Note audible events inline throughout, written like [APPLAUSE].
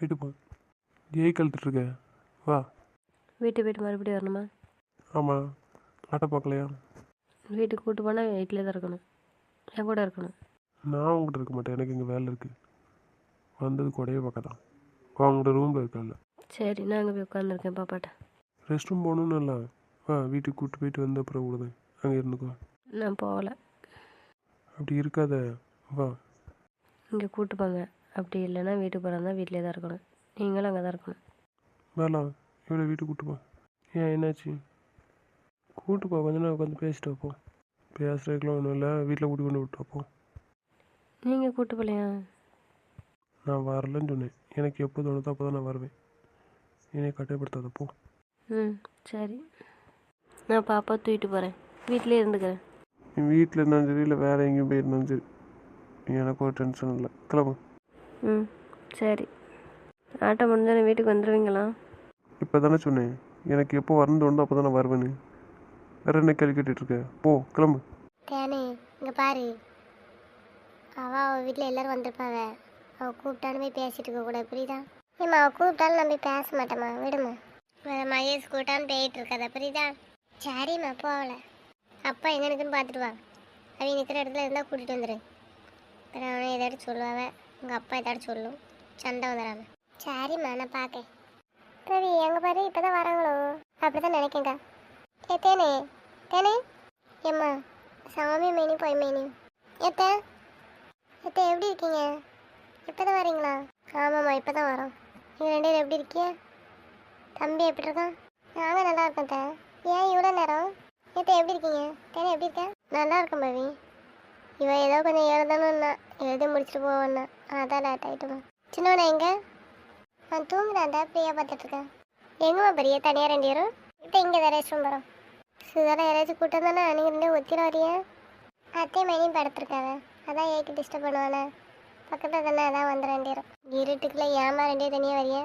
வீட்டு போ. ஏய் கழுத்துட்ருக்க வா. வீட்டு போயிட்டு மறுபடியும் வரணுமா? ஆமாம் ஆட்டோ பார்க்கலையா? வீட்டுக்கு கூட்டு போனால் வீட்டிலே தான் இருக்கணும். என் கூட இருக்கணும். நான் உங்கள்கிட்ட இருக்க மாட்டேன். எனக்கு இங்கே வேலை இருக்குது வந்தது கூடயே பார்க்க தான் அவங்களோட ரூமில் இருக்கல சரி நான் அங்கே போய் உட்காந்துருக்கேன் பாப்பாட்ட. ரெஸ்ட் ரூம் போகணுன்னு இல்லை. வா வீட்டுக்கு கூப்பிட்டு போயிட்டு வந்த அப்புறம் விடுதேன். அங்கே இருந்துக்கோ. நான் போகல. அப்படி இருக்காத. வா. இங்கே கூட்டு போங்க. அப்படி இல்லைன்னா வீட்டுக்கு போகிறதா வீட்டிலே தான் இருக்கணும். நீங்களும் அங்கே தான் இருக்கணும். வேலாம் இவளை வீட்டுக்கு கூட்டு போ. ஏன் என்னாச்சு? கூட்டு போ. கொஞ்ச நேரம் உட்காந்து பேசிட்டு வைப்போம் பேசுறதுக்குலாம் ஒன்றும் இல்லை. வீட்டில் கூட்டி கொண்டு விட்டு வைப்போம் நீங்கள் கூட்டு போகலையா நான் வரலன்னு சொன்னேன். எனக்கு எப்போ தோணுதோ அப்போ தான் நான் வருவேன். என்னை கட்டாயப்படுத்தாத போ. ம் சரி. நான் பாப்பா தூக்கிட்டு போகிறேன் வீட்டிலே இருந்துக்கிறேன். வீட்டில் இருந்தாலும் சரி இல்லை வேறு எங்கேயும் போயிருந்தாலும் சரி. எனக்கு ஒரு டென்ஷன் இல்லை. கிளம்பு. ம் சரி. ஆட்டோ முடிஞ்சானே வீட்டுக்கு வந்துடுவீங்களா இப்போ தானே சொன்னேன். எனக்கு எப்போ வரணும் தோணுதோ அப்போ தான் நான் வருவேன்னு. வேறு என்ன கேள்வி கேட்டுட்டு இருக்க போ கிளம்பு. தேனு இங்கே பாரு. அவள் அவள் வீட்டில் எல்லோரும் வந்திருப்பாவ. அவள் கூப்பிட்டாலும் போய் பேசிட்டு இருக்க கூட புரியுதா? ஏம்மா அவள் கூப்பிட்டாலும் நான் போய் பேச மாட்டேம்மா. விடுமா வேற மகேஷ் கூட்டான்னு போயிட்டு இருக்காத புரியுதா? சரிம்மா போகல அப்பா எங்க இருக்குன்னு பார்த்துட்டு வா. அவ நிற்கிற இடத்துல இருந்தால் கூட்டிகிட்டு வந்துடு அப்புறம் அவனை ஏதாச்சும் சொல்லுவாவ. உங்கள் அப்பா ஏதாவது சொல்லும். சண்டை வந்துடாங்க சரிம்மா நான் பார்க்கேன் ரவி எங்கள் பாரு இப்போ தான் வராங்களோ? அப்படி தான் நினைக்கங்க. ஏ தேனே தேனே. ஏம்மா சாமி மேனி போய் மேனி. எத்த எத்த எப்படி இருக்கீங்க? இப்போ தான் வரீங்களா? ஆமாம்மா இப்போ தான் வரோம். நீங்கள் ரெண்டு பேரும் எப்படி இருக்கீங்க? தம்பி எப்படி இருக்கான்? நாங்கள் நல்லா இருக்கேன் தே ஏன் இவ்வளோ நேரம்? எத்த எப்படி இருக்கீங்க? தேனே எப்படி இருக்கேன் நல்லா இருக்கேன் பவி. இவன் ஏதோ கொஞ்சம் எழுதணும்னா எழுதி முடிச்சுட்டு போவேன்னா அதான் லேட் ஆகிட்டுமா சின்னவனா எங்க? நான் தூங்குறான்டா ஃப்ரீயாக பார்த்துட்ருக்கேன் எங்கம்மா பெரிய? தனியாக ரெண்டு பேரும்? இப்போ இங்கே தான் ரெஸ்ட் ரூம் வரோம். சுதாரா யாராச்சும் கூட்டம் தானே நீங்கள் ரெண்டு ஒத்திர வரியா? அத்தையை மணியும் படுத்துருக்காங்க. அதான் ஏக்கு டிஸ்டர்ப் பண்ணுவானே. பக்கத்தில் தானே அதான் வந்து ரெண்டேரும் இருட்டுக்குள்ளே ஏமா ரெண்டே தனியாக வரியா?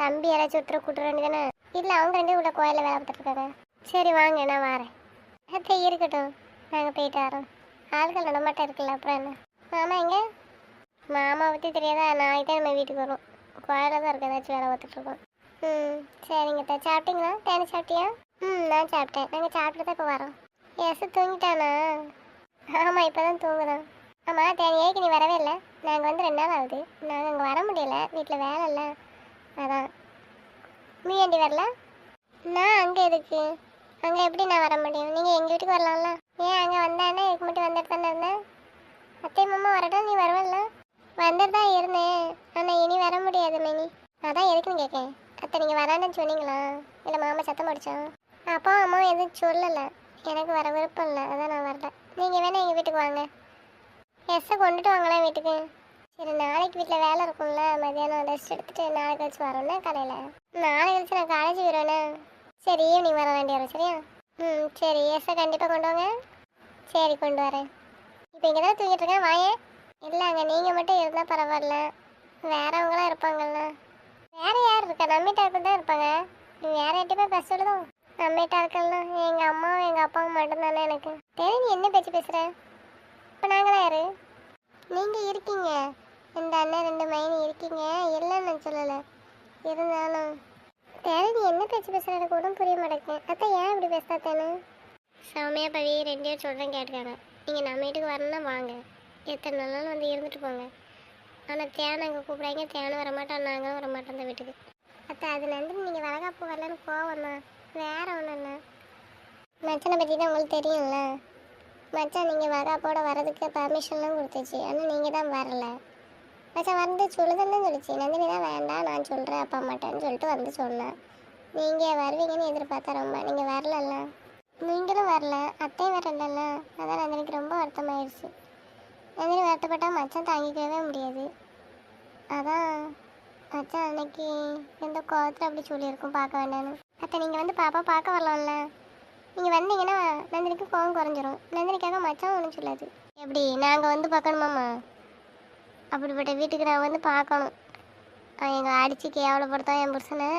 தம்பி யாராச்சும் ஒருத்தர் கூட்டுற வேண்டியதானே? இல்லை அவங்க ரெண்டே உள்ள கோயிலில் வேலை பார்த்துட்ருக்காங்க சரி வாங்க நான் வரேன். அத்தை இருக்கட்டும். நாங்கள் போயிட்டு வரோம். ஆட்கள் நடமாட்டம் இருக்குல்ல அப்புறம் என்ன? மாமா எங்கே? மாமா பற்றி தெரியாதா? நாளைக்கு தான் நம்ம வீட்டுக்கு வரும். கோயிலில் தான் இருக்க ஏதாச்சும் வேலை பார்த்துட்ருக்கோம் ம் சரிங்க தான் சாப்பிட்டீங்களா? தேனி சாப்பிட்டியா? ம் நான் சாப்பிட்டேன். நாங்கள் சாப்பிட்டு தான் இப்போ வரோம். எஸ் தூங்கிட்டானா? ஆமாம் இப்போ தான் தூங்குதான். ஆமாம் தேனி ஏக்கு நீ வரவே இல்லை? நாங்கள் வந்து ரெண்டு நாள் ஆகுது. நாங்கள் அங்கே வர முடியல. வீட்டில் வேலை இல்லை. அதான். நீ ஏண்டி வரல? நான் அங்கே எதுக்கு? அங்கே எப்படி நான் வர முடியும்? நீங்கள் எங்கள் வீட்டுக்கு வரலாம்ல? ஏன் அங்கே வந்தானே? இதுக்கு மட்டும் வந்துட்டு தானே இருந்தேன். அத்தை மாமா வரட்டும். நீ வரவல்ல? வந்துட்டு தான் இருந்தேன். ஆனால் இனி வர முடியாது மினி. அதான் எதுக்குன்னு கேட்கேன் அத்தை நீங்கள் வரான்னு சொன்னீங்களா? இல்லை மாமா சத்தம் அடிச்சான் அப்பா அம்மா எதுவும் சொல்லலை. எனக்கு வர விருப்பம் இல்லை. அதான் நான் வரல. நீங்கள் வேணா எங்கள் வீட்டுக்கு வாங்க. எஸ்ஸை கொண்டுட்டு வாங்களேன் வீட்டுக்கு. சரி நாளைக்கு வீட்டில் வேலை இருக்கும்ல. மதியானம் ரெஸ்ட் எடுத்துட்டு நாளை கழிச்சு வரோண்ணே காலையில். நாளை கழிச்சு நான் காலேஜ் வருவேனே. சரி ஈவினிங் வர வேண்டிய வரும் சரியா? ம் சரி. எஸ்ஸை கண்டிப்பாக கொண்டு வாங்க. சரி கொண்டு வரேன். இப்போ இங்கே தான் தூங்கிட்டு இருக்கேன். வாயேன். இல்லைங்க நீங்கள் மட்டும் இருந்தால் பரவாயில்ல. வேறவங்களாம் இருப்பாங்கல்ல. வேற யார் இருக்கா? நம்மிட்ட ஆட்கள் தான் இருப்பாங்க. நீ வேற யார்கிட்டயுமே பேசுறதோ சொல்லுதோம் நம்மிட்ட ஆட்கள்லாம் எங்கள் அம்மாவும் எங்கள் அப்பாவும் மட்டும்தானே எனக்கு. தெரியும் நீ என்ன பேச்சு பேசுகிற இப்போ நாங்களாம் யாரு? நீங்கள் இருக்கீங்க. இந்த அண்ணன் ரெண்டு மைனி இருக்கீங்க. இல்லைன்னு நான் சொல்லலை. இருந்தாலும். தேவை நீ என்ன பேச்சு பேசுகிற எனக்கு ஒன்றும் புரிய மாட்டேங்குது. அதான் ஏன் இப்படி பேசுதா தேனு? சௌமியா பவி ரெண்டு பேர் சொல்கிறேன் கேட்டுக்காங்க. நீங்கள் நம்ம வீட்டுக்கு வரணும்னா வாங்க. எத்தனை நாளும் வந்து இருந்துட்டு போங்க. ஆனால் தேனை அங்கே கூப்பிடாங்க தேனும் வரமாட்டான் நாங்களும் வரமாட்டோம் அந்த வீட்டுக்கு. அத்தை அதுலேருந்து நீங்கள் வளகாப்பு வரலன்னு கோவம் தான் வேற ஒன்றும் இல்லை. மச்சனை பற்றி தான் உங்களுக்கு தெரியும்ல. மச்சான் நீங்கள் வளகாப்போட வரதுக்கு பர்மிஷன்லாம் கொடுத்துச்சு. ஆனால் நீங்கள் தான் வரல. மச்சான் வந்து சொல்லுதுன்னு சொல்லிச்சு. நந்தினி தான் வேண்டாம் நான் சொல்கிறேன் அப்பா மாட்டேன்னு சொல்லிட்டு வந்து சொன்னேன் நீங்கள் வருவீங்கன்னு எதிர்பார்த்தா ரொம்ப. நீங்கள் வரலல்ல. நீங்களும் வரல. அத்தையும் வரலல்ல. அதான் நந்தினிக்கு ரொம்ப வருத்தமாயிடுச்சு நந்தினி வருத்தப்பட்டால் மச்சான் தாங்கிக்கவே முடியாது. அதான் மச்சான் அன்னைக்கு எந்த கோவத்தில் அப்படி சொல்லியிருக்கோம் பார்க்க வேண்டாம்னு. அத்தை நீங்கள் வந்து பாப்பா பார்க்க வரலாம்ல. நீங்கள் வந்தீங்கன்னா நந்தினிக்கு கோவம் குறைஞ்சிரும். நந்தினிக்காக மச்சான் ஒன்றும் சொல்லாது. எப்படி? நாங்கள் வந்து பார்க்கணுமாம்மா? அப்படிப்பட்ட வீட்டுக்கு நான் வந்து பார்க்கணும். எங்கள் அடித்து கேவலப்படுத்தோம் என் புருஷனை.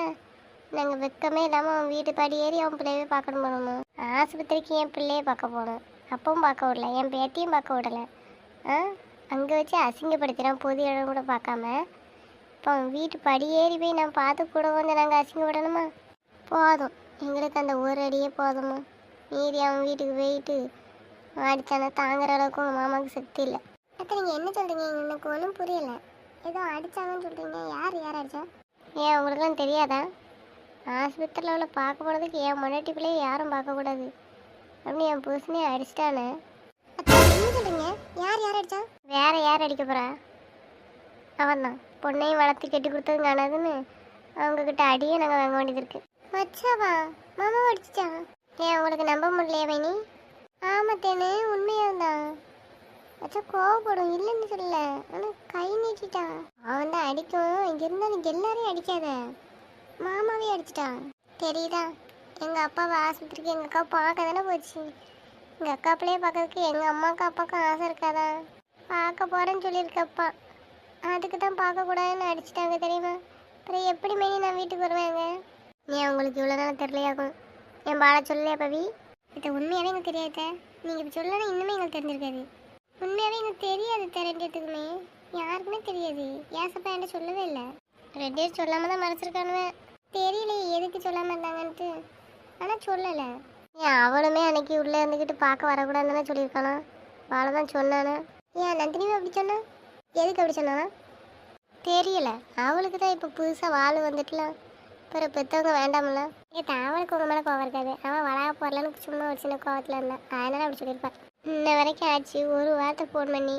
நாங்கள் வெக்கமே இல்லாமல் அவன் வீட்டு படி ஏறி அவன் பிள்ளையவே பார்க்கணும் போகணுமா ஆஸ்பத்திரிக்கு என் பிள்ளையே பார்க்க போகணும் அப்பவும் பார்க்க விடல. என் பேத்தியும் பார்க்க விடலை. ஆ அங்கே வச்சு அசிங்கப்படுத்தினான் பொது இடம் கூட பார்க்காம. இப்போ அவன் வீட்டு படி ஏறி போய் நான் பார்த்து கூட வந்து நாங்கள் அசிங்கப்படணுமா? போதும். எங்களுக்கு அந்த ஒரு அடியே போதுமா? மீறி அவன் வீட்டுக்கு போயிட்டு அடித்தானே தாங்குற அளவுக்கு உங்கள் மாமாவுக்கு சக்தி இல்லை. அத்தை நீங்கள் என்ன சொல்கிறீங்க எனக்கு ஒன்றும் புரியலை. ஏதோ அடித்தாங்கன்னு சொல்கிறீங்க யார் யார் அடித்தா ஏன் உங்களுக்குலாம் தெரியாதா? ஆஸ்பத்திரியில் உள்ள பார்க்க போனதுக்கு என் முன்னாட்டிக்குள்ளேயே யாரும் பார்க்கக்கூடாது. அப்படின்னு என் புருஷனே அடிச்சிட்டானே. யார் யார் அடிச்சா? வேற யார் அடிக்க போறா? அவன் தான் பொண்ணையும் வளர்த்து கட்டி கொடுத்தது காணாதுன்னு அவங்க கிட்ட அடியே நாங்கள் வாங்க வேண்டியது இருக்கு. வச்சாவா மாமா அடிச்சிச்சா ஏன் உங்களுக்கு நம்ப முடியலையா வேணி ஆமாத்தேனே உண்மையாக தான் அச்சா கோவப்படும். இல்லைன்னு சொல்லல. ஆனால் கை நீட்டிட்டான் அவன் தான் அடிக்கும். இங்கே இருந்தாலும் எல்லாரையும் அடிக்காத. மாமாவே அடிச்சிட்டான் தெரியுதா? எங்கள் அப்பாவை ஆஸ்பத்திரிக்கு எங்கள் அக்கா பார்க்க தானே போச்சு. எங்கள் அக்கா பிள்ளைய பார்க்கறதுக்கு எங்கள் அம்மாவுக்கு அப்பாவுக்கும் ஆசை இருக்காதா? பார்க்க போகிறேன்னு சொல்லியிருக்கப்பா. அதுக்கு தான் பார்க்கக்கூடாதுன்னு அடிச்சிட்டாங்க தெரியுமா? அப்புறம் எப்படி மேனி நான் வீட்டுக்கு வருவேங்க? ஏன் உங்களுக்கு இவ்வளோ நாள் தெரியலையாகும் என் பால சொல்லலையா பவி? இது உண்மையாகவே எனக்கு தெரியாத. நீங்கள் இப்போ சொல்லலாம் இன்னுமே எங்களுக்கு தெரிஞ்சிருக்காது. உண்மையாகவே எனக்கு தெரியாது தெரிஞ்சதுக்குமே யாருக்குமே தெரியாது. ஏசப்பா என்கிட்ட சொல்லவே இல்லை? ரெண்டு பேர் சொல்லாமல் தான் மறைச்சிருக்கானுவ. தெரியலையே எதுக்கு சொல்லாமல் இருந்தாங்கன்ட்டு. ஆனால் சொல்லலை. ஏன் அவளுமே அன்னைக்கு உள்ளே இருந்துக்கிட்டு பார்க்க வரக்கூடாதுன்னு சொல்லியிருக்கானா? வாழை தான் சொன்னானே? ஏன் நந்தினியும் அப்படி சொன்னான் எதுக்கு அப்படி சொன்னானா? தெரியல. அவளுக்கு தான் இப்போ புதுசாக வாழ் வந்துட்டுலாம். பிற பெற்றவங்க வேண்டாம்ல. ஏன் அவளுக்கு உங்கள் மேலே கோவம் இருக்காது. அவன் வளர போடலன்னு சும்மா ஒரு சின்ன கோவத்தில் இருந்தான். அதனால அப்படி சொல்லியிருப்பான் இன்ன வரைக்கும் ஆச்சு ஒரு வார்த்தை ஃபோன் பண்ணி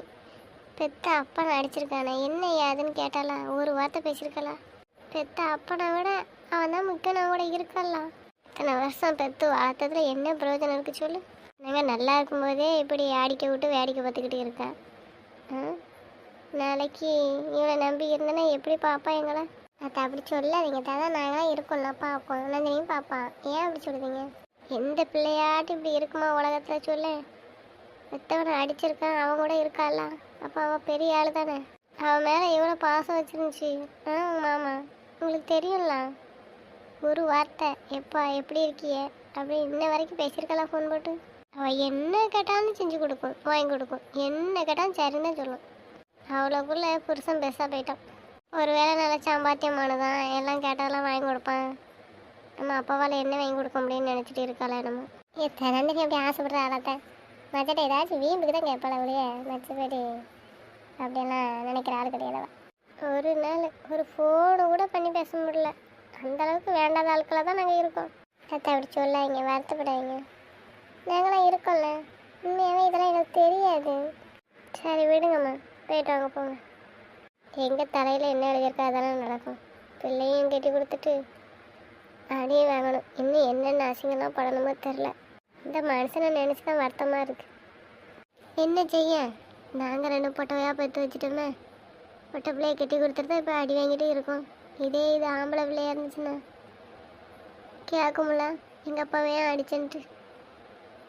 பெத்த அப்பனை அடிச்சிருக்கானே என்ன ஏதுன்னு கேட்டாலாம் ஒரு வார்த்தை பேசியிருக்கலாம் பெத்த அப்பனை விட அவன் தான் முக்கியம் கூட இருக்கலாம். இத்தனை வருஷம் பெத்து வளர்த்ததுல என்ன பிரயோஜனம் இருக்கு சொல்லு? நாங்கள் நல்லா இருக்கும்போதே இப்படி அடிக்க விட்டு வேடிக்கை பார்த்துக்கிட்டு இருக்கேன் ஆ? நாளைக்கு இவனை நம்பி இருந்தேன்னா எப்படி பாப்பா எங்களை? அதை அப்படி சொல்லாதீங்க தாதான் நாங்களாம் இருக்கோம்ல பார்ப்போம். நந்தினியும் பார்ப்பான். ஏன் அப்படி சொல்லுதீங்க எந்த பிள்ளையாட்டு இப்படி இருக்குமா உலகத்தில் சொல்லு? பெத்தவனை அடிச்சிருக்கான் அவன் கூட இருக்காள? அப்போ அவன் பெரிய ஆள் தானே. அவன் மேலே எவ்வளோ பாசம் வச்சிருந்துச்சு. ஆ மாமா உங்களுக்கு தெரியும்ல? ஒரு வார்த்தை. எப்பா எப்படி இருக்கிய? அப்படி இன்ன வரைக்கும் பேசியிருக்கலாம் ஃபோன் போட்டு. அவள் என்ன கேட்டாலும் செஞ்சு கொடுக்கும் வாங்கி கொடுக்கும். என்ன கேட்டாலும் சரின்னு சொல்லும். அவ்வளோக்குள்ள புருஷன் பெருசாக போயிட்டான். ஒரு வேளை நல்லா சாம்பாத்தியமானதான் எல்லாம் கேட்டாலாம் வாங்கி கொடுப்பான். நம்ம அப்பாவால் என்ன வாங்கி கொடுக்க முடியும்னு நினச்சிட்டு இருக்காளே நம்ம ஏ திறந்துக்கு எப்படி ஆசைப்படுற ஆளாத்த? மச்சட்ட ஏதாச்சும் வீம்புக்கு தான் கேட்பாள் அவளையே மச்சப்படி அப்படியெல்லாம் நினைக்கிற ஆள் கிடையாது ஒரு நாள் ஒரு ஃபோனு கூட பண்ணி பேச முடியல. அந்த அளவுக்கு வேண்டாத ஆட்களாக தான் நாங்கள் இருக்கோம். அத்தை அப்படி சொல்லாதீங்க வருத்தப்படாதீங்க. நாங்களாம் இருக்கோம்ல. உண்மையாகவே இதெல்லாம் எங்களுக்கு தெரியாது. சரி விடுங்கம்மா. போயிட்டு வாங்க போங்க. எங்கள் தலையில் என்ன எழுதியிருக்கோ அதெல்லாம் நடக்கும். பிள்ளையும் கட்டி கொடுத்துட்டு அடியும் வாங்கணும். இன்னும் என்னென்ன அசிங்கம்லாம் படணுமோ தெரில இந்த மனுஷனை நினச்சி தான் வருத்தமாக இருக்கு. என்ன செய்ய? நாங்கள் ரெண்டு பொட்டவையாக பெற்று வச்சுட்டோமே. பொட்டை பிள்ளையை கட்டி கொடுத்துட்டு தான் இப்போ அடி வாங்கிட்டு இருக்கோம். இதே இது ஆம்பளை பிள்ளையா இருந்துச்சுன்னா கேட்கும்ல. எங்கள் அப்பாவே அடிச்சன்ட்டு.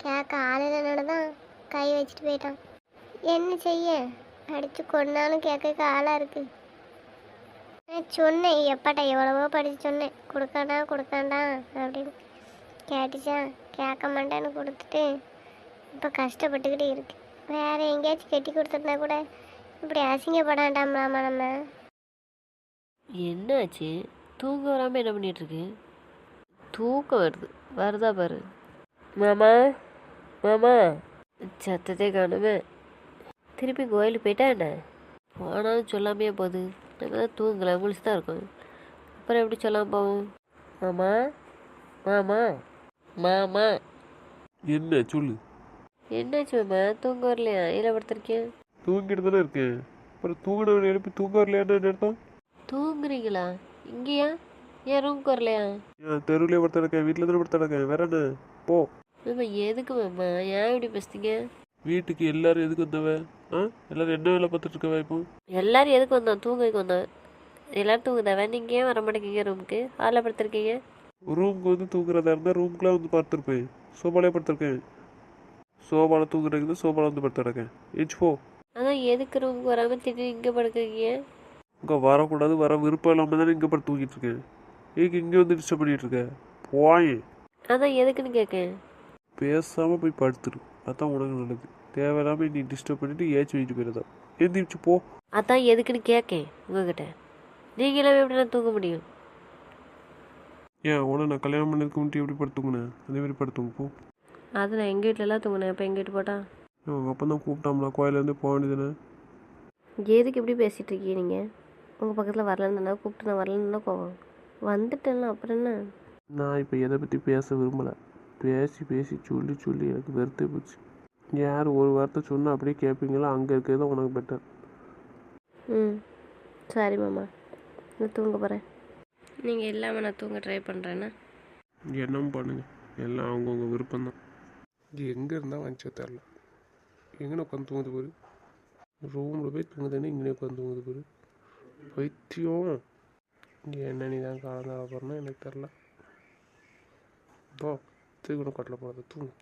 கேட்க ஆளுநனோட தான் கை வச்சுட்டு போயிட்டான். என்ன செய்ய? அடித்து கொண்டாலும் கேட்க ஆளாக இருக்குது நான் சொன்னேன் எப்பாட்டா எவ்வளவோ படித்து சொன்னேன். கொடுக்காண்டா கொடுக்காண்டா அப்படின்னு கேட்டுச்சான் கேட்க மாட்டேன்னு கொடுத்துட்டு இப்போ கஷ்டப்பட்டுக்கிட்டு இருக்கு. வேறு எங்கேயாச்சும் கட்டி கொடுத்துருந்தா கூட இப்படி அசிங்கப்படாண்டாம்லாமா நம்ம? என்னாச்சு? தூங்க வராமல் என்ன பண்ணிட்டு இருக்கு தூக்கம் வருது. வருதா பாரு. மாமா மாமா. சத்தத்தை காணுமே. திருப்பி கோயிலுக்கு போயிட்டா என்ன? போனாலும் சொல்லாமையே போகுது. நாங்கள் தான் தூங்கலை முழிச்சு தான் இருக்கோம். அப்புறம் எப்படி சொல்லாமல் போவோம்? மாமா மாமா மாமா. என்ன? சொல்லு. என்னாச்சு மாமா? தூங்க வரலையா? இல்லை படுத்திருக்கேன் தூங்கிட்டு தானே இருக்கேன். அப்புறம் தூங்கினவன் எழுப்பி தூங்க வரலையான்னு அர்த்தம்? தூங்குறீங்களா? இங்கேயா? ஏன் ரூமுக்கு வரலையா? ஏன் தெருவிலே படுத்த இருக்கேன் வீட்டில் தானே படுத்த இருக்கேன். வேற என்ன? போ. மாமா எதுக்கு மாமா? ஏன் இப்படி பேசுறீங்க? வீட்டுக்கு எல்லாரும் எதுக்கு வந்தவ? ஆ? எல்லாரும் என்ன வேலை பார்த்துட்டு இருக்கவ இப்போ? எல்லாரும் எதுக்கு வந்தோம்? தூங்கக்கு வந்தோம். எல்லாரும் தூங்குதாவே நீங்கள் ஏன் வர மாட்டேங்கிங்க ரூமுக்கு ஹாலில் படுத்திருக்கீங்க ரூமுக்கு வந்து தூங்குறதா இருந்தால் ரூமுக்குலாம் வந்து படுத்துருப்பேன் சோபாலே படுத்திருக்கேன். சோபாவில் தூங்குறதுக்கு சோபாவில் வந்து படுத்து கிடக்கேன் ஏச்சு போ. அதான் எதுக்கு ரூமுக்கு வராமல் திடீர்னு இங்கே படுக்கிறீங்க? இங்கே வரக்கூடாது வர விருப்பம் இல்லாமல் தானே இங்கே படுத்து தூங்கிட்டு இருக்கேன் ஏக்கு இங்கே வந்து டிஸ்டர்ப் பண்ணிட்டு இருக்க. போயேன் அதான் எதுக்குன்னு கேட்கேன் பேசாமல் போய் படுத்துரு. அதான் உனக்கு நல்லது. தேவையில்லாமல் நீ டிஸ்டர்ப் பண்ணிட்டு ஏச்சு வாங்கிட்டு போயிருந்தா எந்திரிச்சு போ. அதான் எதுக்குன்னு கேட்கேன் உங்ககிட்ட. நீங்களும் எப்படி நான் தூங்க முடியும்? ஏன் உன நான் கல்யாணம் பண்ணதுக்கு முன்னாடி எப்படி படுத்துங்கினேன் அதே மாதிரி படுத்துங்க போ. அது நான் எங்கள் வீட்டிலலாம் தூங்கினேன். இப்போ எங்கள் வீட்டு போட்டா? உங்கள் அப்பா தான் கூப்பிட்டாங்களா கோயிலேருந்து போக வேண்டியதுன்னு எதுக்கு எப்படி பேசிகிட்டு இருக்கீங்க நீங்கள் உங்கள் பக்கத்தில் வரலன்னு கூப்பிட்டு நான் வரலன்னு கோவம். வந்துட்டேன்ல அப்புறம் என்ன? நான் இப்போ எதை பற்றி பேச விரும்பலை. பேசி பேசி சொல்லி சொல்லி எனக்கு வெறுத்தே போச்சு. யார் ஒரு வார்த்தை சொன்னால் அப்படியே கேட்பீங்களோ அங்கே இருக்கிறது தான் உனக்கு பெட்டர் ம். சரி மாமா. நான் தூங்க போகிறேன் நீங்கள் இல்லாமல் நான் தூங்க ட்ரை பண்ணுறேன்னா என்னவும் பண்ணுங்க. எல்லாம் அவங்கவுங்க விருப்பம் தான் எங்கே இருந்தால் வந்துச்சோ தெரில எங்கே உட்காந்து தூங்குது பாரு. ரூமில் போய் தூங்குதுன்னு இங்கே உட்காந்து தூங்குது பாரு. பைத்தியம் என்ன நீ தான் காலம் தர போகிறேன்னா எனக்கு தெரில போ தூக்கணும் கட்டில் போகிறது தூங்கு.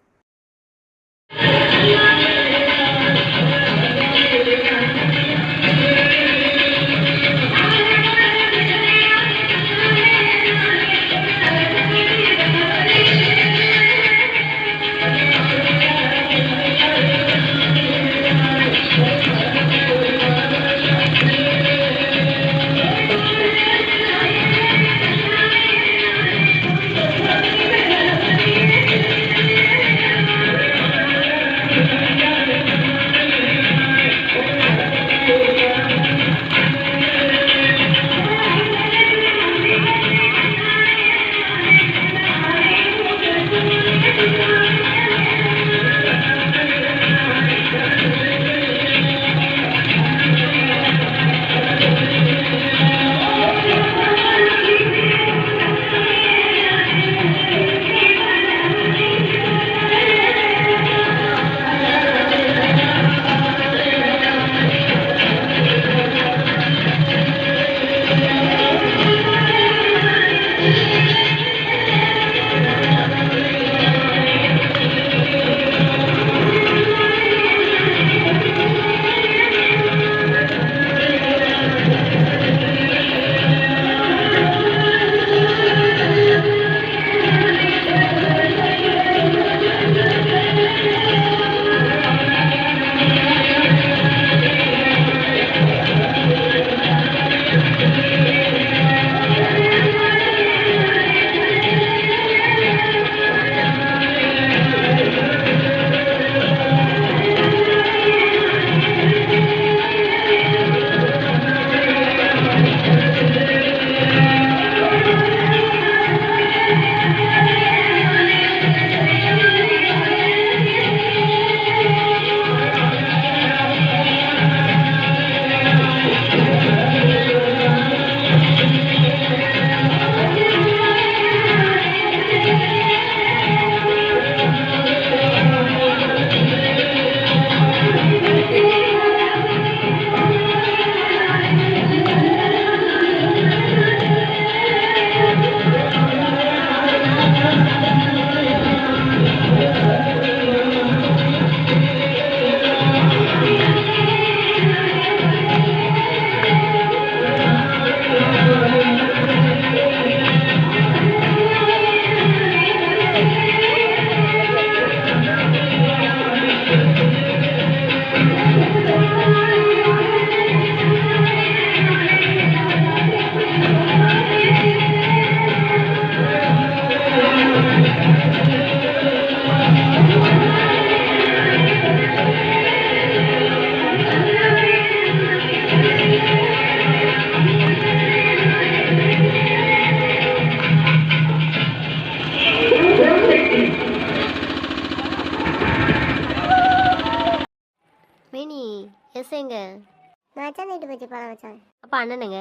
மச்சான் வீட்டு போச்சு பழம் வச்சான் அப்போ அண்ணனுங்க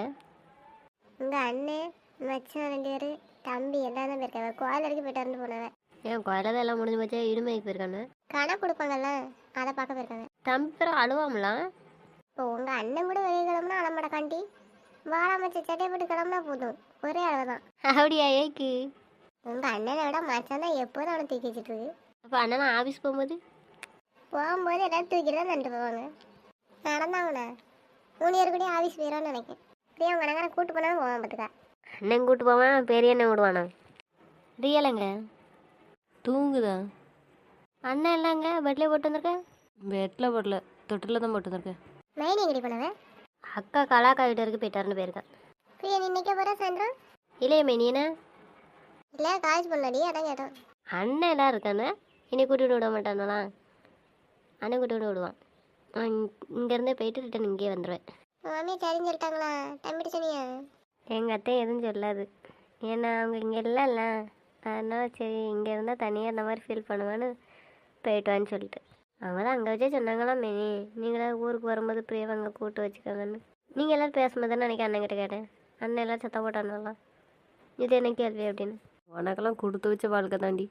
உங்கள் அண்ணன் மச்சான் ரெண்டு பேர் தம்பி எல்லாம் தான் போயிருக்காங்க. கோயில் வரைக்கும் போயிட்டு வந்து போனவன் ஏன் குழந்தை எல்லாம் முடிஞ்சு போச்சா? இடுமைக்கு போயிருக்கானு கணக்கு கொடுப்பாங்கல்ல அதை பார்க்க போயிருக்காங்க. தம்பி பேரும் அழுவாமலாம் இப்போ உங்கள் அண்ணன் கூட வெளியே கிளம்புனா அலம்பட காண்டி. வாழை மச்ச சட்டை போட்டு கிளம்புனா போதும். ஒரே அளவு தான் அப்படியா ஏக்கு? உங்கள் அண்ணனை விட மச்சான் தான் எப்போதும் அவனை தூக்கி வச்சுட்டு இருக்கு அப்போ அண்ணன் ஆஃபீஸ் போகும்போது? போகும்போது எல்லாரும் தூக்கிட்டு தான் நின்று போவாங்க. நடந்தாங்கண்ணே. மூணு பேர் கூட ஆஃபீஸ் போயிடறான்னு நினைக்கிறேன் இப்படியே அவங்க நகரம் கூட்டு போனாலும் போவான் பார்த்துக்கா. அண்ணன் கூட்டு போவான் பெரிய அண்ணன் விடுவானா ரியலங்க தூங்குதா? அண்ணன் இல்லைங்க பெட்லேயே போட்டு வந்திருக்கேன் பெட்டில் போடல தொட்டில் தான் போட்டு வந்திருக்கேன். மைனி எங்கடி போனவன் அக்கா கலாக்கா வீட்டு வரைக்கும் போயிட்டாருன்னு போயிருக்கேன். பிரியா நீ இன்னைக்கே போகிற சாயந்தரம்? இல்லையே மைனி என்ன? இல்லை காலேஜ் பண்ணாடி அதான் கேட்டோம் அண்ணன் எல்லாம் இருக்கானே? என்னை கூட்டிட்டு விட மாட்டானா அண்ணன் கூட்டிட்டு விடுவான். இங்கேருந்தே போயிட்டு ரிட்டன் இங்கேயே வந்துடுவேன் மாமி சரின்னு சொல்லிட்டாங்களா தம்பிட்டு சொன்னியா? எங்கள் அத்தை எதுவும் சொல்லாது. ஏன்னா அவங்க இங்கே இல்லைல்ல அதனால சரி இங்கே இருந்தால் தனியாக இந்த மாதிரி ஃபீல் பண்ணுவேன்னு போயிட்டு வான்னு சொல்லிட்டு. அவங்க தான் அங்கே வச்சே சொன்னாங்களாம் மினி? நீங்களே ஊருக்கு வரும்போது பிரியாவை அங்கே கூட்டு வச்சுக்கோங்கன்னு. நீங்கள் எல்லோரும் பேசும்போது தானே அன்றைக்கி அண்ணன் கிட்ட கேட்டேன். அண்ணன் எல்லாம் சத்தம் போட்டானலாம் இது என்ன கேள்வி அப்படின்னு. உனக்கெல்லாம் கொடுத்து வச்ச வாழ்க்கை தாண்டி.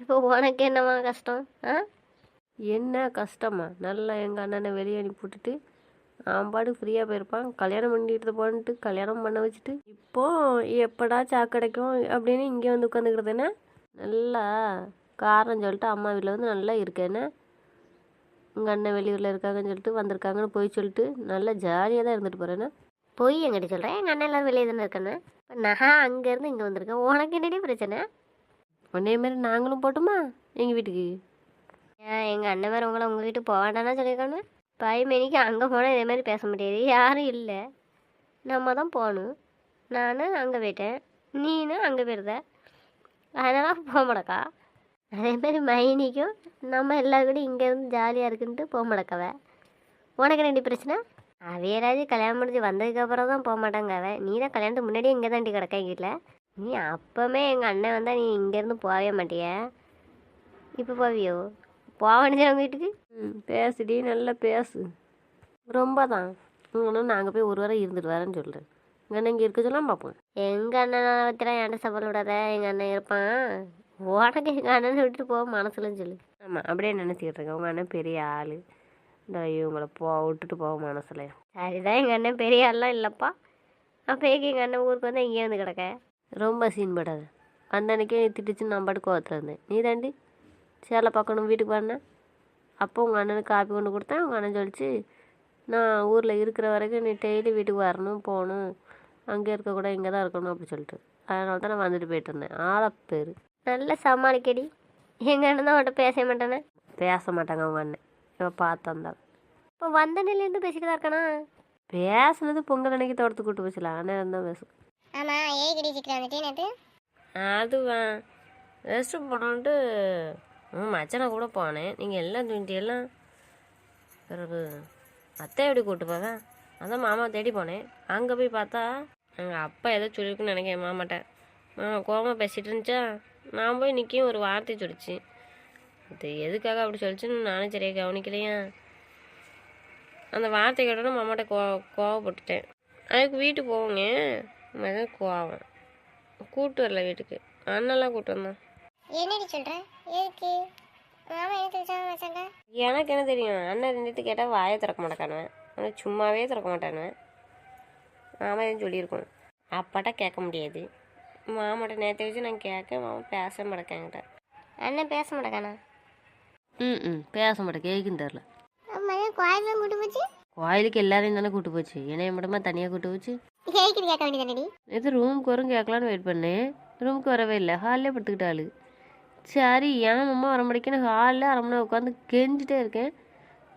இப்போ உனக்கு என்னம்மா கஷ்டம்? ஆ? என்ன கஷ்டமா? நல்லா எங்கள் அண்ணனை வெளியே அனுப்பி விட்டுட்டு அவன் பாட்டுக்கு ஃப்ரீயாக போயிருப்பான். கல்யாணம் பண்ணிட்டு போன்ட்டு கல்யாணம் பண்ண வச்சுட்டு இப்போ எப்படா சாக்கு கிடைக்கும் அப்படின்னு இங்கே வந்து உட்காந்துக்கிறதுன்னு நல்லா காரணம் சொல்லிட்டு அம்மா வீட்டில் வந்து நல்லா இருக்கேன்னு உங்கள் அண்ணன் வெளியூரில் இருக்காங்கன்னு சொல்லிட்டு வந்திருக்காங்கன்னு போய் சொல்லிட்டு நல்லா ஜாலியாக தான் இருந்துட்டு போகிறேன்னு போய் எங்கிட்ட சொல்கிறேன் எங்கள் அண்ணன் எல்லாம் வெளியே தானே இருக்கேன்னு இப்போ நான் அங்கேருந்து இங்கே வந்திருக்கேன். உனக்கு என்னடி பிரச்சனை? உன்னே மாதிரி நாங்களும் போட்டுமா? எங்கள் வீட்டுக்கு? ஏன் எங்கள் அண்ணன் வேறு உங்களை உங்கள் வீட்டு போக வேண்டாம்னா சொல்லியிருக்கானு? பைமணிக்கு அங்கே போனால் இதே மாதிரி பேச முடியாது. யாரும் இல்லை. நம்ம தான் போகணும். நான் அங்கே போயிட்டேன். நீனு அங்கே போயிருந்த. அதனால் [LAUGHS] போக மாட்டக்கா. அதே மாதிரி மைனிக்கும் நம்ம எல்லாரும் கூட இங்கேருந்து ஜாலியாக இருக்குன்ட்டு போக மாட்டக்கவ. உனக்கு ரெண்டு பிரச்சனை? அவையராஜு கல்யாணம் முடிஞ்சு வந்ததுக்கப்புறம் தான் போக மாட்டாங்க நீ தான் கல்யாணத்துக்கு முன்னாடியே இங்கே தாண்டி கிடக்க எங்கள் வீட்டில் நீ அப்பவுமே எங்கள் அண்ணன் வந்தால் நீ இங்கேருந்து போகவே மாட்டிய. இப்போ போவியோ? போவணிச்சு அவங்க வீட்டுக்கு? ம் பேசுடி நல்லா பேசு. ரொம்ப தான் இன்னும் நாங்கள் போய் ஒரு வாரம் இருந்துட்டு வரேன்னு சொல்கிறேன் எங்கள் அண்ணன் இங்கே இருக்க சொல்லாம் பார்ப்போம் எங்கள் அண்ணனை வச்சுலாம் என்கிட்ட சவால் விடாத? எங்கள் அண்ணன் இருப்பான். உனக்கு எங்கள் அண்ணனை விட்டுட்டு போக மனசுலன்னு சொல்லு. ஆமாம் அப்படியே நினச்சிக்கிட்டு இருக்கேன். உங்கள் அண்ணன் பெரிய ஆள். இந்த இவங்கள போ விட்டுட்டு போக மனசுல. சரிதான் எங்கள் அண்ணன் பெரிய ஆள்லாம் இல்லைப்பா. அப்போ எங்கள் அண்ணன் ஊருக்கு வந்து இங்கே வந்து கிடக்க? ரொம்ப சீன் படாத. அந்த அன்னைக்கே திட்டுச்சு நான் பாட்டு கோவத்தில் இருந்தேன். நீ தாண்டி சேலை பார்க்கணும் வீட்டுக்கு வரேன் அப்போ உங்கள் அண்ணனுக்கு காப்பி கொண்டு கொடுத்தேன். உங்கள் அண்ணன் சொல்லிச்சு நான் ஊரில் இருக்கிற வரைக்கும் நீ டெய்லி வீட்டுக்கு வரணும் போகணும். அங்கே இருக்கக்கூடாது இங்கே தான் இருக்கணும் அப்படி சொல்லிட்டு. அதனால தான் நான் வந்துட்டு போயிட்டு இருந்தேன். ஆளப்பேர் நல்ல சமாளிக்கடி. எங்கள் அண்ணன் தான் அவன்கிட்ட பேச மாட்டானே? பேச மாட்டாங்க அவங்க அண்ணன். இவன் பார்த்து வந்தாள். இப்போ வந்த நிலையிலேருந்து பேசிட்டு தான் இருக்கானா? பேசுனது பொங்கல் அன்னைக்கு தோட்டத்துக்கு கூட்டு போச்சுல அண்ணன் தான் பேசும். ஆமாம் ஏய் கிடி சிக்கிற அதுவா. ரெஸ்ட் போனோன்ட்டு ம் மச்சனை கூட போனேன். நீங்கள் எல்லாம் தூண்டியெல்லாம் பிறகு அத்தை எப்படி கூப்பிட்டு போவேன் அதான் மாமா தேடி போனேன். அங்கே போய் பார்த்தா எங்கள் அப்பா ஏதோ சொல்லியிருக்குன்னு நினைக்கிறேன் மாமாட்ட. மாமா கோபமாக பேசிகிட்டு இருந்துச்சா? நான் போய் நிற்கும் ஒரு வார்த்தை சொல்லிச்சு. அது எதுக்காக அப்படி சொல்லிச்சுன்னு நானும் சரியாக கவனிக்கலையா? அந்த வார்த்தை கேட்டோன்னே மாமாட்ட கோ கோவப்பட்டுட்டேன். அதுக்கு வீட்டுக்கு போவோங்க. மகன் கோவம். கூப்பிட்டு வரல வீட்டுக்கு. அண்ணெல்லாம் கூப்பிட்டு வந்தான் என்னடி சொல்கிற எதுக்கு? மாமா என்ன சொல்லிச்சாங்க மச்சாங்க எனக்கு என்ன தெரியும்? அண்ணன் ரெண்டுட்டு கேட்டால் வாயை திறக்க மாட்டேக்கானுவேன். ஆனால் சும்மாவே திறக்க மாட்டானுவேன் மாமா எதுவும் சொல்லியிருக்கோம் அப்பாட்ட கேட்க முடியாது. மாமாட்ட நேற்று வச்சு நான் கேட்க மாமா பேச மாட்டேங்கிட்ட அண்ணன் பேச மாட்டேக்கானா? ம் ம். பேச மாட்டேன். கேட்குன்னு தெரில மதியம் கோயிலாம் கூட்டு போச்சு? கோயிலுக்கு எல்லாரையும் தானே கூட்டு போச்சு. என்னைய மட்டுமா தனியாக கூட்டு போச்சு? கேட்குது கேட்க வேண்டியதானடி இது ரூமுக்கு வரும் கேட்கலான்னு வெயிட் பண்ணேன். ரூமுக்கு வரவே இல்லை. ஹாலில் படுத்துக்கிட்டாளு சரி ஏன் அம்மா வர நான் ஹாலில் அரை மணி நேரம் உட்காந்து கெஞ்சிட்டே இருக்கேன்.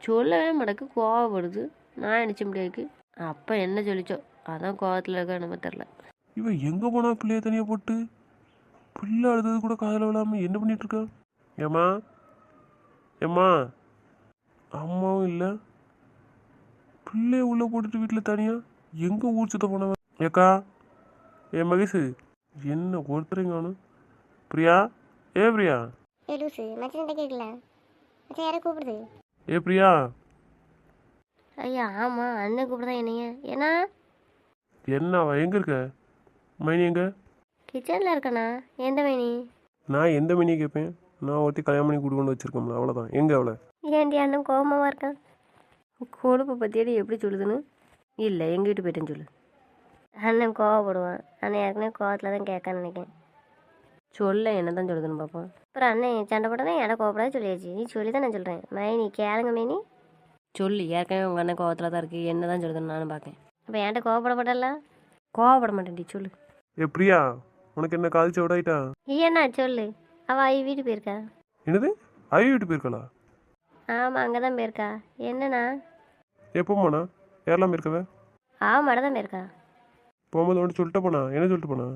சொல்லவே மாட்டேக்கு கோவப்படுது. நான் நினச்ச முடியாது? அப்போ என்ன சொல்லிச்சோ அதான் கோவத்தில் இருக்க நம்ம தெரில இவன் எங்கே போனா பிள்ளைய தனியாக போட்டு? பிள்ளை அழுதது கூட காதில் விழாமல் என்ன பண்ணிட்டு இருக்கா? ஏம்மா? ஏம்மா? அம்மாவும் இல்லை. பிள்ளைய உள்ளே போட்டுட்டு வீட்டில் தனியாக எங்கே ஊர் சுத்த போனவன்? ஏக்கா? ஏ மகேஷு என்ன ஒருத்தரையும் காணும். பிரியா? ஏ பிரியா? ஏ லூசு மச்சான் கேட்கல மச்சான் யாரை கூப்பிடுது? ஏ பிரியா? ஐயா ஆமாம் அண்ணன் கூப்பிடுதான் என்னைய. ஏன்னா? என்ன அவ எங்கே இருக்க? மைனி எங்க? கிச்சனில் இருக்கண்ணா எந்த வேணி நான் எந்த மைனியை கேட்பேன் நான் ஒருத்தி கல்யாணம் பண்ணி கொடுக்கணும்னு வச்சிருக்கோம்ல அவ்வளோதான் எங்கே அவளை? ஏன்டி அண்ணன் கோபமாக இருக்கான் கொழுப்பு பற்றியடி எப்படி சொல்லுதுன்னு? இல்லை எங்கள் வீட்டு போயிட்டேன்னு சொல்லு. அண்ணன் கோவப்படுவான். அண்ணன் ஏற்கனவே கோவத்தில் தான் கேட்க நினைக்கேன் சொல்ல என்ன தான் சொல்லுதுன்னு பார்ப்போம் அப்புறம் அண்ணன் சண்டை போட்டால் தான் எனக்கு கோவப்படாது சொல்லியாச்சு. நீ சொல்லி தான் நான் சொல்கிறேன் மைனி கேளுங்க மைனி. சொல்லு ஏற்கனவே உங்கள் அண்ணன் கோவத்தில் தான் இருக்குது என்ன தான் சொல்லுதுன்னு நானும் பார்க்கேன் அப்போ என்கிட்ட கோவப்படப்படல? கோவப்பட மாட்டேன்டி சொல்லு. ஏ பிரியா உனக்கு என்ன காது சவுடாயிட்டா ஏன்னா சொல்லு. அவள் ஐ வீட்டு போயிருக்கா. என்னது? ஐயோ வீட்டு போயிருக்கலா ஆமாம் அங்கே தான் போயிருக்கா. என்னண்ணா? எப்போ போனா யாரெல்லாம் இருக்கவ ஆமாம் தான் போயிருக்கா. போகும்போது ஒன்று சொல்லிட்டு போனா. என்ன சொல்லிட்டு போனா?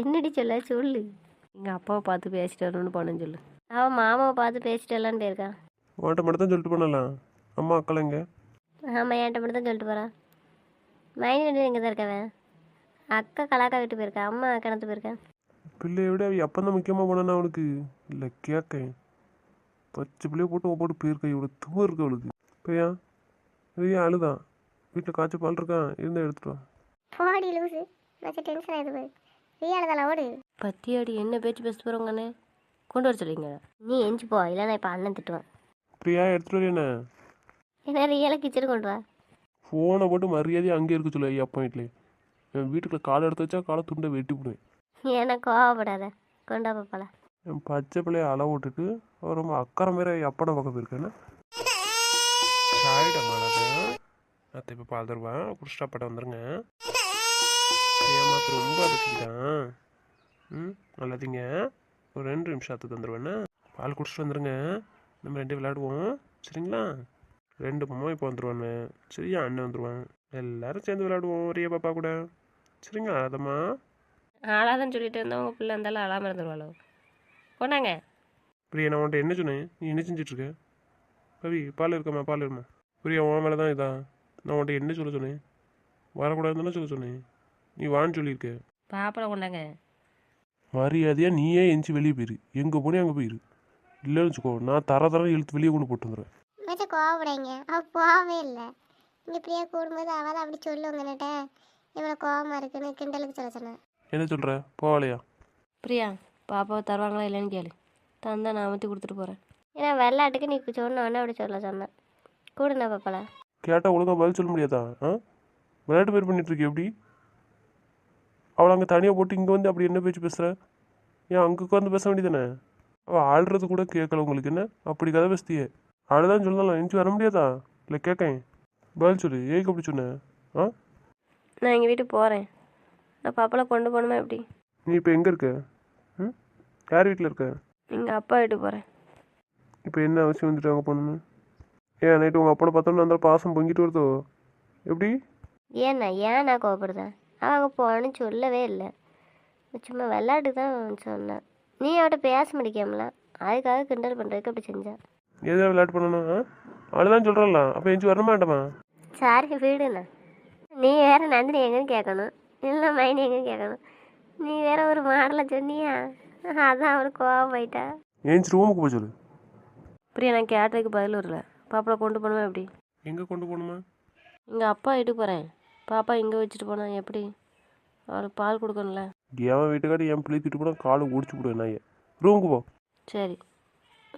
என்னடி சொல்ல சொல்லு. எங்கள் அப்பாவை பார்த்து பேசிட்டு வரணும்னு போனேன்னு சொல்லு. அவன் மாமாவை பார்த்து பேசிட்டு வரலான்னு போயிருக்கான் உன்கிட்ட மட்டும் தான் சொல்லிட்டு போனலாம் அம்மா அக்கள் எங்க? ஆமாம் என்கிட்ட மட்டும் தான் சொல்லிட்டு போகிறான் மைனி ரெண்டு எங்கே தான் இருக்கவன் அக்கா கலாக்கா வீட்டு போயிருக்கா? அம்மா கிணத்து போயிருக்கேன் பிள்ளைய விட அவ அப்போ தான் முக்கியமாக போனானா அவனுக்கு? இல்லை கேட்கேன். பச்சை பிள்ளைய போட்டு அவ போட்டு போயிருக்கா. இவ்வளோ துவ இருக்கு அவளுக்கு. பிரியா பிரியா அழுதான் வீட்டில் காய்ச்சல் பால் இருக்கான் இருந்தால் எடுத்துட்டு வா. போடி லூசு. டென்ஷன் ஆகுது பாரு ரியாலதால ஓடு. பத்தியாடி என்ன பேச்சு பேச போகிறவங்கண்ணே கொண்டு வர சொல்லிங்க நீ எஞ்சி போ இல்லை நான் இப்போ அண்ணன் திட்டுவேன். பிரியா எடுத்துட்டு வரேன் என்ன? என்ன ரியலாக கிச்சன் கொண்டு வா. ஃபோனை போட்டு மரியாதையாக அங்கே இருக்க சொல்லு அப்பா வீட்டிலே என் வீட்டுக்குள்ள காலை எடுத்து வச்சா காலை துண்டை வெட்டி விடுவேன் ஏன்னா கோவப்படாத? கொண்டா பாப்பால. என் பச்சை பிள்ளைய அளவு விட்டுட்டு அவர் ரொம்ப அக்கறை மாரி அப்பனை பக்கம் போயிருக்கேன்னு [LAUGHS] சாரிடா மாலாத அத்தை இப்போ பால் தருவேன். குடிச்சிட்டா படம் வந்துருங்க. ஏமாத்து ரொம்ப அடிச்சுக்கிட்டான் ம் நல்லதுங்க ஒரு ரெண்டு நிமிஷத்துக்கு வந்துடுவேண்ணே பால் குடிச்சிட்டு வந்துருங்க. நம்ம ரெண்டு விளையாடுவோம். சரிங்களா? ரெண்டு பொம்மை இப்போ வந்துடுவானு சரியா அண்ணன் வந்துடுவான் எல்லாரும் சேர்ந்து விளையாடுவோம் ரியா பாப்பா கூட. சரிங்களா அதம்மா ஆளாதான் சொல்லிட்டு இருந்தா உங்கள் பிள்ளை இருந்தாலும் அழாமல் இருந்துருவாளோ? கொண்டாங்க பிரியா நான் உன்ட்ட என்ன சொன்னேன்? நீ என்ன செஞ்சிட்ருக்க? பவி பால் இருக்கம்மா பால் இருமா பிரியா உன் மேலே தான் இதான் நான் உன்ட்ட என்ன சொல்ல சொன்னேன்? வரக்கூடாதுன்னு சொல்ல சொன்னேன். நீ வான்னு சொல்லியிருக்க. பாப்பலை கொண்டாங்க. மரியாதையாக நீயே எஞ்சி வெளியே போயிரு. எங்கே போனே அங்கே போயிரு. இல்லைன்னு வச்சுக்கோ நான் தர தர இழுத்து வெளியே கொண்டு போட்டு வந்துடுவேன் மச்ச கோவப்படாங்க அவ போகவே இல்லை. இங்கே பிரியா கூடும்போது அவள் அப்படி சொல்லுவாங்கன்னுட்ட இவ்வளோ கோவமாக இருக்குன்னு கிண்டலுக்கு சொல்ல சொன்னேன். என்ன சொல்கிற போகலையா? பிரியா பாப்பாவை தருவாங்களா இல்லைன்னு கேளு. தந்தா நான் அமர்த்தி கொடுத்துட்டு போகிறேன் ஏன்னா வெள்ளாட்டுக்கு நீ சொன்னோன்னே அப்படி சொல்ல சொன்னேன். கூடுண்ணா பாப்பால கேட்டால் ஒழுங்கா பதில் சொல்ல முடியாதா? ஆ? விளையாட்டு பேர் பண்ணிகிட்ருக்கே எப்படி? அவளை அங்கே தனியாக போட்டு இங்கே வந்து அப்படி என்ன பேச்சு பேசுகிற ஏன் அங்கே உட்காந்து பேச வேண்டியதானே அவள் ஆள்றது கூட கேட்கல உங்களுக்கு என்ன? அப்படி கதை பேசுதியே. அழுதான் சொல்லலாம். எஞ்சி வர முடியாதா? இல்லை கேட்கேன் பதில் சொல்லு. ஏக்கு அப்படி சொன்ன? ஆ? நான் எங்கள் வீட்டுக்கு போகிறேன் நான் பாப்பாவை கொண்டு போகணுமா எப்படி? நீ இப்போ எங்கே இருக்க? ம்? யார் வீட்டில் இருக்க? எங்கள் அப்பா வீட்டுக்கு போகிறேன் இப்போ என்ன அவசியம் வந்துட்டு அங்கே போகணுன்னு ஏன் நைட்டு உங்கள் அப்பனை பார்த்தோன்னு அந்த பாசம் பொங்கிட்டு வருதோ? எப்படி? ஏண்ணா ஏன் நான் கோவப்படுதேன்? அவங்க போகணும்னு சொல்லவே இல்லை. சும்மா விளையாட்டுக்கு தான் சொன்னேன். நீ அவட்ட பேச முடிக்காமலாம் அதுக்காக கிண்டல் பண்ணுறதுக்கு அப்படி செஞ்சேன் எதில் விளையாட்டு பண்ணணும் ஆ? அழுதான் சொல்கிறல்ல அப்போ எஞ்சி வரணுமா வேண்டாமா? சாரி வீடுண்ணா. நீ வேற நந்தினி எங்கன்னு கேட்கணும் இல்லை மைனி எங்கன்னு கேட்கணும் நீ வேற ஒரு மாடலை சொன்னியா? அதான் அவனுக்கு கோவம் போயிட்டா. ஏஞ்சி ரூமுக்கு போய் சொல்லு. பிரியா நான் கேட்டதுக்கு பதில் வரல. பாப்பாவை கொண்டு போகணுமா எப்படி? எங்கே கொண்டு போகணுமா? எங்கள் அப்பா வீட்டுக்கு போகிறேன் பாப்பா இங்கே வச்சுட்டு போனா எப்படி? அவளுக்கு பால் கொடுக்கணும்ல. என் வீட்டுக்காட்டி என் பிள்ளை திட்டு போனால் காலை ஒடிச்சு விடுவேன் நான் ரூமுக்கு போ. சரி.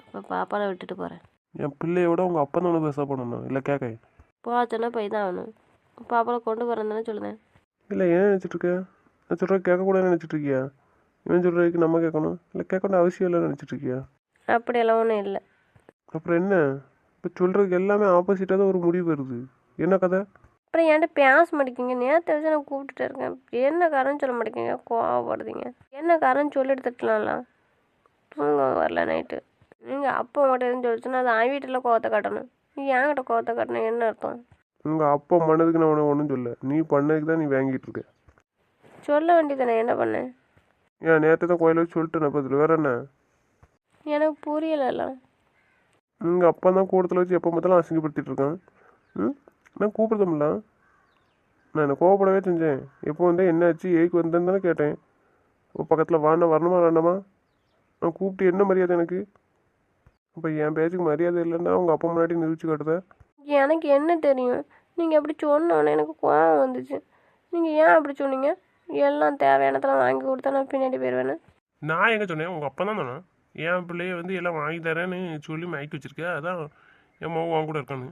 இப்போ பாப்பாவை விட்டுட்டு போகிறேன் என் பிள்ளைய விட உங்கள் அப்பா தான் பேச பண்ணணும். இல்லை கேட்க போச்சுன்னா போய் தான் ஆகணும். பாப்பாவை கொண்டு போகிறேன் தானே சொல்லுதேன். இல்லை ஏன் நினச்சிட்டு இருக்க? நான் சொல்கிறேன் கேட்கக்கூடாதுன்னு நினச்சிட்டு இருக்கியா? இவன் சொல்கிறதுக்கு நம்ம கேட்கணும். இல்லை கேட்கணும் அவசியம் இல்லைன்னு நினச்சிட்டு இருக்கியா? அப்படியெல்லாம் ஒன்றும் இல்லை. அப்புறம் என்ன? இப்போ சொல்கிறதுக்கு எல்லாமே ஆப்போசிட்டாக தான் ஒரு முடிவு வருது. என்ன கதை? அப்புறம் என்கிட்ட பேச மாட்டேங்கிங்க நேற்று வச்சு நான் கூப்பிட்டுட்டு இருக்கேன் என்ன காரணம் சொல்ல மாட்டேங்கிங்க கோவப்படுறீங்க என்ன காரணம் சொல்லிட்டு திட்டலாம்ல தூங்க வரல நைட்டு நீங்கள் அப்பா மட்டும் எதுவும் சொல்லிச்சுன்னா அது அவன் வீட்டில் கோவத்தை காட்டணும். நீ என்கிட்ட கோவத்தை காட்டணும் என்ன அர்த்தம்? உங்கள் அப்பா பண்ணதுக்கு நான் உனக்கு ஒன்றும் சொல்ல நீ பண்ணதுக்கு தான் நீ வாங்கிட்டு இருக்க. சொல்ல வேண்டியதானே என்ன பண்ணேன் ஏன் நேற்று தான் கோயில வச்சு சொல்லிட்டேன் பதில் வேற என்ன? எனக்கு புரியலைல்ல. உங்கள் அப்பா தான் கூடத்தில் வச்சு எப்போ பார்த்தாலும் அசிங்கப்படுத்திட்டு இருக்கான். ம்? நான் கூப்பிடுதமில்ல நான் என்ன கோவப்படவே செஞ்சேன். எப்போ வந்தேன் என்னாச்சு ஏக்கு வந்தேன்னு தானே கேட்டேன். இப்போ பக்கத்தில் வாண்ணா வரணுமா வேண்டாமா? நான் கூப்பிட்டு என்ன மரியாதை எனக்கு? இப்போ என் பேச்சுக்கு மரியாதை இல்லைன்னா உங்கள் அப்பா முன்னாடி நிரூபிச்சு காட்டுத? எனக்கு என்ன தெரியும்? நீங்கள் அப்படி சொன்னோன்னே எனக்கு கோவம் வந்துச்சு. நீங்கள் ஏன் அப்படி சொன்னீங்க? எல்லாம் தேவையானதெல்லாம் வாங்கி கொடுத்தா நான் பின்னாடி போயிடுவேன்னு நான் எங்கே சொன்னேன்? உங்கள் அப்பா தான் தானே என் பிள்ளைய வந்து எல்லாம் வாங்கி தரேன்னு சொல்லி மயக்கி வச்சிருக்கேன். அதான் என் மகன் வாங்க கூட இருக்கானு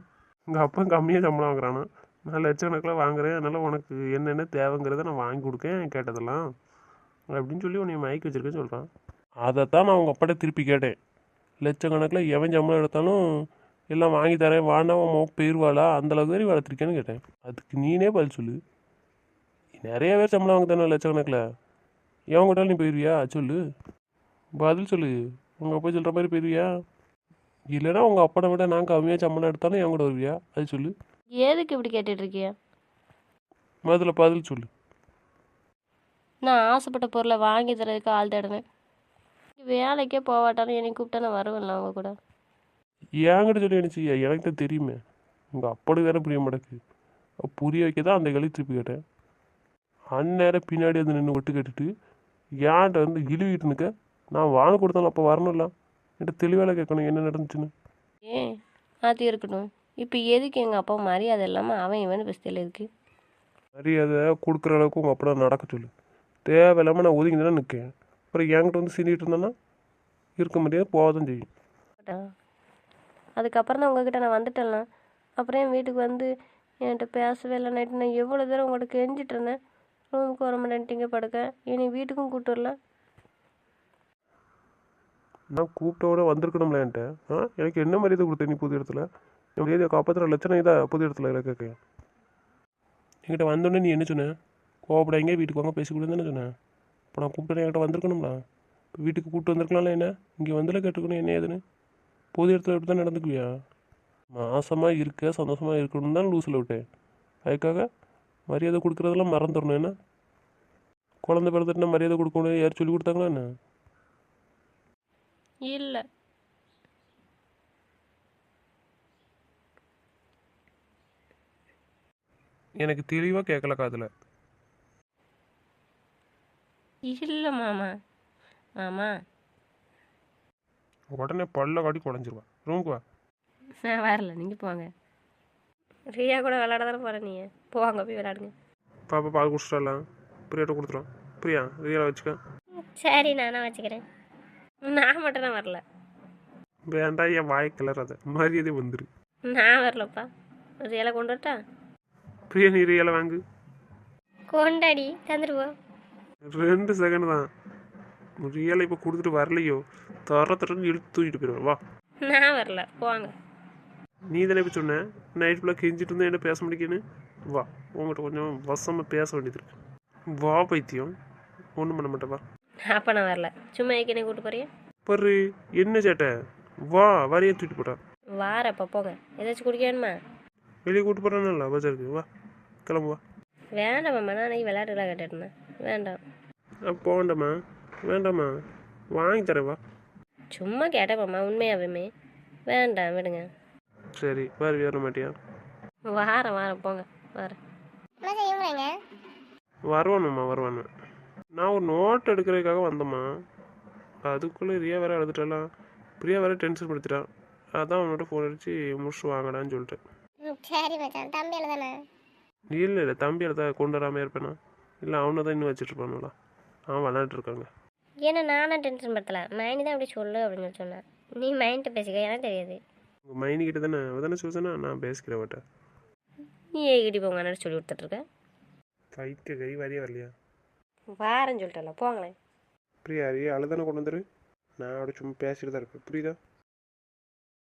உங்கள் அப்பா கம்மியாக சம்பளம் வாங்குறானா? நான் லட்சக்கணக்கில் வாங்குறேன். அதனால் உனக்கு என்னென்ன தேவைங்கிறத நான் வாங்கி கொடுக்கேன் கேட்டதெல்லாம். அப்படின்னு சொல்லி உன்னை மயக்கி வச்சிருக்க சொல்கிறான் அதை தான் நான் உங்கள் அப்பாட்ட திருப்பி கேட்டேன். லட்சக்கணக்கில் எவன் சம்பளம் எடுத்தாலும் எல்லாம் வாங்கி தரேன். வானா உன் போயிடுவாளா அந்தளவுக்கு தான் நீ வளர்த்துருக்கேன்னு கேட்டேன். அதுக்கு நீனே பதில் சொல்லு. நிறைய பேர் சம்பளம் வாங்க தானே லட்சக்கணக்கில். எவன் கூட்டாலும் நீ போயிடுவியா? சொல்லு. பதில் சொல்லு. உங்கள் அப்பா சொல்கிற மாதிரி போயிடுவியா? இல்லைன்னா உங்கள் அப்பனை விட நான் கம்மியாக சம்பளம் எடுத்தாலும் என் கூட வருவியா? அது சொல்லு. எதுக்கு இப்படி கேட்டுட்டு இருக்கியா முதல்ல பதில் சொல்லு. நான் ஆசைப்பட்ட பொருளை வாங்கி தரதுக்கு ஆள் தேடுவேன் வேலைக்கே போவாட்டாலும் என்னை கூப்பிட்டா நான் வருவேன்ல அவங்க கூட. என்கிட்ட சொல்லி என்ன செய்ய எனக்கு தான் தெரியுமே. உங்கள் அப்படி தானே புரிய மாட்டேக்கு புரிய வைக்க தான் அந்த கழி திருப்பி கேட்டேன். அந்நேரம் பின்னாடி வந்து நின்று ஒட்டு கேட்டுட்டு ஏன்ட்ட வந்து இழுவிட்டு நிற்க நான் வாங்க கொடுத்தாலும் அப்போ வரணும்ல. என்கிட்ட தெளிவாக கேட்கணும் என்ன நடந்துச்சுன்னு. ஏன் அது இருக்கட்டும். இப்போ எதுக்கு எங்கள் அப்பா மரியாதை இல்லாமல் அவன் இவனு பேசுதல் எதுக்கு மரியாதை கொடுக்குற அளவுக்கு உங்கள் அப்பா நடக்க சொல்லு. தேவையில்லாமல் நான் ஒதுங்கி தானே நிற்கேன் அப்புறம் என்கிட்ட வந்து சிந்திட்டு இருந்தேன்னா இருக்க முடியாது போக தான் செய்யும். அதுக்கப்புறம் தான் உங்ககிட்ட நான் வந்துட்டேன்லாம் அப்புறம் என் வீட்டுக்கு வந்து என்கிட்ட பேசவே இல்லை. நைட்டு நான் எவ்வளோ தூரம் உங்கள்கிட்ட கெஞ்சிட்டு இருந்தேன். ரூமுக்கு வர மாட்டேன்ட்டீங்க படுக்க. என்னை வீட்டுக்கும் கூப்பிட்டு வரல நான் கூப்பிட்டோட வந்திருக்கணும்ல என்கிட்ட. ஆ? எனக்கு என்ன மரியாதை கொடுத்த நீ புது இடத்துல? என் மரியாதை காப்பாற்றுற லட்சணம் இதா புது இடத்துல இல்லை கேட்க. என்கிட்ட வந்தோடனே நீ என்ன சொன்ன? கோவப்படாங்க வீட்டுக்கு வாங்க பேசிக்கூடாதுன்னு தானே சொன்னேன் இப்போ நான் கூப்பிட்டேன் என்கிட்ட வந்திருக்கணும்ல? இப்போ வீட்டுக்கு கூப்பிட்டு வந்திருக்கலாம்ல என்ன? இங்கே வந்துல கேட்டுக்கணும் என்ன ஏதுன்னு? புது இடத்துல இப்படி தான் நடந்துக்குவியா? மாசமாக இருக்க சந்தோஷமாக இருக்கணும்னு தான் லூஸில் விட்டேன். அதுக்காக மரியாதை கொடுக்குறதெல்லாம் மறந்துடணும் என்ன? குழந்தை பிறந்துட்டுனா மரியாதை கொடுக்கணும் யார் சொல்லி கொடுத்தாங்களா என்ன? இல்லை. எனக்கு தெளிவாக கேட்கல காதில். இல்லை மாமா. மாமா. உடனே பல்ல காட்டி குழஞ்சிருவா ரூமுக்கு வா. நான் வரல. நீங்கள் போங்க. ரியா கூட விளையாட தானே போகிறேன் நீங்கள் போவாங்க போய் விளையாடுங்க. பாப்பா பால் குடிச்சிடலாம் பிரியாட்ட கொடுத்துரும். பிரியா ரியலாக வச்சுக்க. சரி நானும் வச்சுக்கிறேன். நான் மட்டும் தான் வரல. வேண்டாம் என் வாய் கிளறாத. மரியாதை வந்துரு. நான் வரலப்பா. ரியலை கொண்டு வரட்டா? பிரியா நீ ரியலை வாங்கு. கொண்டாடி தந்துடுவோம் ரெண்டு செகண்ட் தான். ரியலை இப்போ கொடுத்துட்டு வரலையோ? தர தரன்னு இழுத்து தூக்கிட்டு போயிடுவேன் வா. நான் வரல. போவாங்க நீ தானே இப்போ சொன்ன? நைட் ஃபுல்லாக கெஞ்சிட்டு இருந்தா என்ன பேச முடியுன்னு வா. உங்கள்கிட்ட கொஞ்சம் வசமாக பேச வேண்டியது இருக்கு. வா பைத்தியம். ஒன்றும் பண்ண மாட்டேன் வா. அப்போ நான் வரல. சும்மா ஏற்கனவே கூப்பிட்டு போறியா பரு என்ன சேட்டை? வா வரைய தூக்கிட்டு போட்டா வாரப்போ போங்க. ஏதாச்சும் குடிக்க வேணுமா? வெளியே கூட்டு போகிறானல்ல பஜாருக்கு வா கிளம்பு வா. வேண்டாம் மாமா நான் அன்னைக்கு விளையாட்டுலாம் கேட்டுருந்தேன் வேண்டாம். போக வேண்டாமா வேண்டாமா வாங்கி தரேன் வா. சும்மா கேட்டேன் மாமா உண்மையாகவுமே வேண்டாம் விடுங்க. சரி வேறு வர மாட்டியா? வாரம் வாரம் போங்க வாரேன். வருவானும்மா வருவானு. நான் ஒரு நோட் எடுக்கிறதுக்காக வந்தேம்மா. அதுக்குள்ளே ரியா வேற எழுதிட்டலாம் பிரியா வேற டென்ஷன் படுத்திட்டான் அதான் அவனோட ஃபோன் அடித்து முடிச்சு வாங்கடான்னு சொல்லிட்டு சரி மச்சான். தம்பி தானே இல்லை இல்லை. தம்பி எழுத கொண்டு வராமல் இருப்பேனா? இல்லை அவனை தான் இன்னும் வச்சுட்டு இருப்பானுங்களா அவன் விளாண்டுட்டு இருக்காங்க. ஏன்னா நானும் டென்ஷன் படுத்தல. மைனி தான் அப்படி சொல்லு அப்படின்னு சொல்லி சொன்னேன். நீ மைண்ட்டை பேசிக்க எனக்கு தெரியாது. உங்கள் மைனிக்கிட்ட தானே? அவ தானே சூசனா நான் பேசிக்கிறேன் அவட்ட. நீ ஏகிட்டி போங்க சொல்லி கொடுத்துட்ருக்க பைத்திய கறி வரையே வரலையா? வாரேன்னு சொல்லிட்டல போங்களேன். பிரியா அழுதானே கொண்டு வந்துரு. நான் அப்படி சும்மா பேசிட்டு தான் இருப்பேன் புரியுதா?